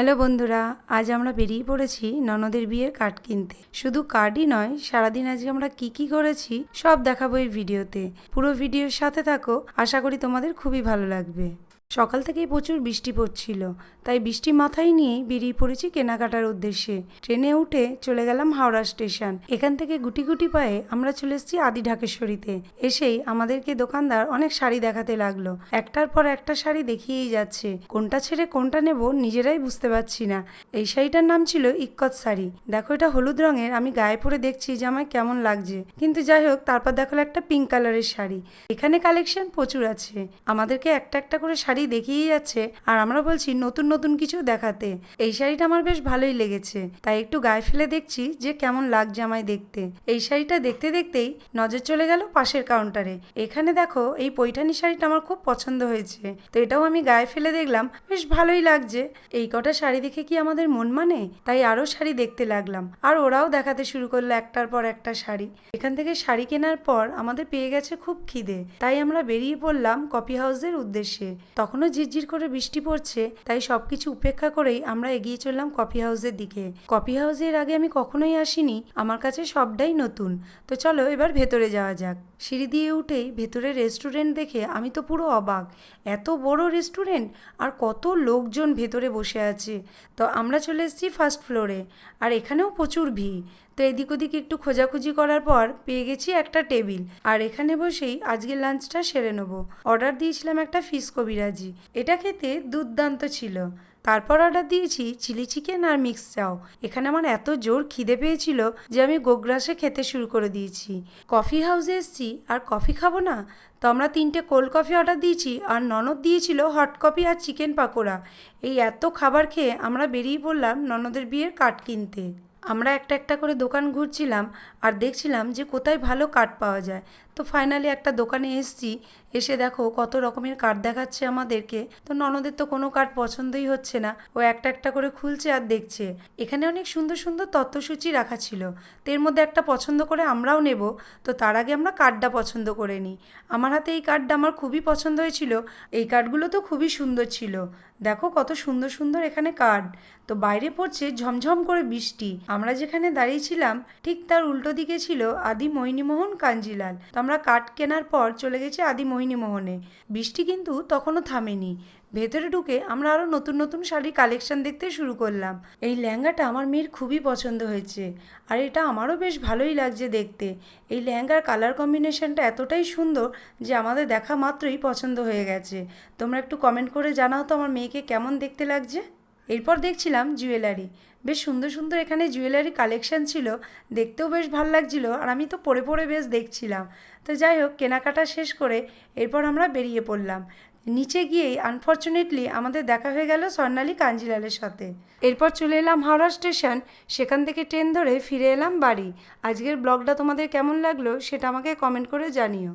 Hello বন্ধুরা, আজ আমরা বেরিয়ে পড়েছি ননদের বিয়ের কার্ড কিনতে। শুধু কার্ডই নয়, সারাদিন আজকে আমরা কি কি করেছি সব দেখাবো এই ভিডিওতে পুরো ভিডিওর সাথে থাকো, আশা করি তোমাদের খুবই ভালো লাগবে। সকাল থেকেই প্রচুর বৃষ্টি পড়ছিল, তাই বৃষ্টি মাথায় নিয়ে বেরিয়ে পড়েছি কেনাকাটার উদ্দেশ্যে। ট্রেনে উঠে চলে গেলাম হাওড়া স্টেশন। এখান থেকে গুটি গুটি পায়ে আমরা চলে এসেছি আদি ঢাকেশ্বরীতে এসেই আমাদেরকে দোকানদার অনেক শাড়ি দেখাতে লাগল। একটার পর একটা শাড়ি দেখিয়েই যাচ্ছে। কোনটা ছেড়ে কোনটা নেব নিজেরাই বুঝতে পারছি না। এই শাড়িটার নাম ছিল ইক্কত শাড়ি। দেখো এটা হলুদ রঙের, আমি গায়ে পরে দেখছি যে আমায় কেমন লাগছে। কিন্তু যাই হোক, তারপর দেখাল একটা পিঙ্ক কালারের শাড়ি। এখানে কালেকশন প্রচুর আছে। আমাদেরকে একটা একটা করে শাড়ি দেখিয়েই যাচ্ছে। আর আমরা বলছি, নতুন নতুন কিছু দেখাতে। এই শাড়িটা আমার বেশ ভালোই লেগেছে। তাই একটু গায়ে ফেলে দেখছি যে কেমন লাগছে আমায় দেখতে। এই শাড়িটা দেখতে দেখতেই নজর চলে গেল পাশের কাউন্টারে। এখানে দেখো, এই পৈঠানি শাড়িটা আমার খুব পছন্দ হয়েছে। তো এটাও আমি গায়ে ফেলে দেখলাম, বেশ ভালোই লাগছে। এই কটা শাড়ি দেখে কি আমাদের মন মানে? তাই আরও শাড়ি দেখতে লাগলাম। আর ওরাও দেখাতে শুরু করল একটার পর একটা শাড়ি। এখান থেকে শাড়ি কেনার পর আমাদের পেয়ে গেছে খুব খিদে। তাই আমরা বেরিয়ে পড়লাম কফি হাউসের উদ্দেশ্যে। তখনও ঝিরঝির করে বৃষ্টি পড়ছে, তাই সব কিছু উপেক্ষা করেই আমরা এগিয়ে চললাম কফি হাউসের দিকে। কফি হাউসের আগে আমি কখনোই আসিনি, আমার কাছে সবটাই নতুন। তো চলো এবার ভেতরে যাওয়া যাক। সিঁড়ি দিয়ে উঠেই ভেতরে রেস্টুরেন্ট দেখে আমি তো পুরো অবাক। এত বড় রেস্টুরেন্ট? আর কত লোকজন ভেতরে বসে আছে? তো আমরা চলে এসেছি ফার্স্ট ফ্লোরে। আর এখানেও প্রচুর ভিড়। তো এদিক ওদিক একটু খোঁজাখুঁজি করার পর পেয়ে গেছি একটা টেবিল। আর এখানে বসেই আজকে লাঞ্চটা সেরে নেব। অর্ডার দিয়েছিলাম একটা ফিশ কবিরাজি। এটা খেতে দুর্দান্ত ছিল। তারপর অর্ডার দিয়েছি চিলি চিকেন আর মিক্স চাও। এখানে আমার এত জোর খিদে পেয়েছিল যে আমি গোগ্রাসে খেতে শুরু করে দিয়েছি। কফি হাউসে এসেছি, আর কফি খাব না? তো আমরা তিনটে কোল্ড কফি অর্ডার দিয়েছি, আর ননদ দিয়েছিল হট কফি আর চিকেন পাকোড়া। এই এত খাবার খেয়ে আমরা বেরিয়ে পড়লাম ননদের বিয়ের কাঠ কিনতে। আমরা একটা একটা করে দোকান ঘুরছিলাম আর দেখছিলাম যে কোথায় ভালো কাঠ পাওয়া যায়। তো ফাইনালি একটা দোকানে এসছি, এসে দেখো কত রকমের কাঠ দেখাচ্ছে আমাদেরকে। তো ননদের তো কোনো কাঠ পছন্দই হচ্ছে না, ও একটা একটা করে খুলছে আর দেখছে। এখানে অনেক সুন্দর সুন্দর তত্ত্বসূচি রাখা ছিল, তো এর মধ্যে একটা পছন্দ করে আমরাও নেব। তো তার আগে আমরা কার্ডটা পছন্দ করে নিই। আমার হাতে এই কার্ডটা আমার খুবই পছন্দ হয়েছিল, এই কার্ডগুলো তো খুবই সুন্দর ছিল। দেখো কত সুন্দর সুন্দর এখানে কার্ড তো বাইরে পড়ছে ঝমঝম করে বৃষ্টি। আমরা যেখানে দাঁড়িয়েছিলাম ঠিক তার উল্টো দিকে ছিল আদি মোহিনীমোহন কাঞ্জিলাল। তো আমরা কাঠ কেনার পর চলে গেছি আদি মোহিনীমোহনে। বৃষ্টি কিন্তু তখনও থামেনি। ভেতরে ঢুকে আমরা আরও নতুন নতুন শাড়ির কালেকশন দেখতে শুরু করলাম। এই লেহেঙ্গাটা আমার মেয়ের খুবই পছন্দ হয়েছে। আর এটা আমারও বেশ ভালোই লাগছে দেখতে। এই লেহেঙ্গার কালার কম্বিনেশনটা এতটাই সুন্দর যে আমাদের দেখা মাত্রই পছন্দ হয়ে গেছে। তোমরা একটু কমেন্ট করে জানাও তো আমার মেয়েকে কেমন দেখতে লাগছে। এরপর দেখছিলাম জুয়েলারি। বেশ সুন্দর সুন্দর এখানে জুয়েলারি কালেকশন ছিল। দেখতেও বেশ ভালো লাগছিল আর আমি তো পরে পরে বেশ দেখছিলাম। তো যাই হোক, কেনাকাটা শেষ করে এরপর আমরা বেরিয়ে পড়লাম। নিচে গিয়েই আনফর্চুনেটলি আমাদের দেখা হয়ে গেল স্বর্ণালী কাঞ্জিলালের সাথে। এরপর চলে এলাম হাওড়া স্টেশন সেখান থেকে ট্রেন ধরে ফিরে এলাম বাড়ি। আজকের ব্লগটা তোমাদের কেমন লাগল সেটা আমাকে কমেন্ট করে জানিও।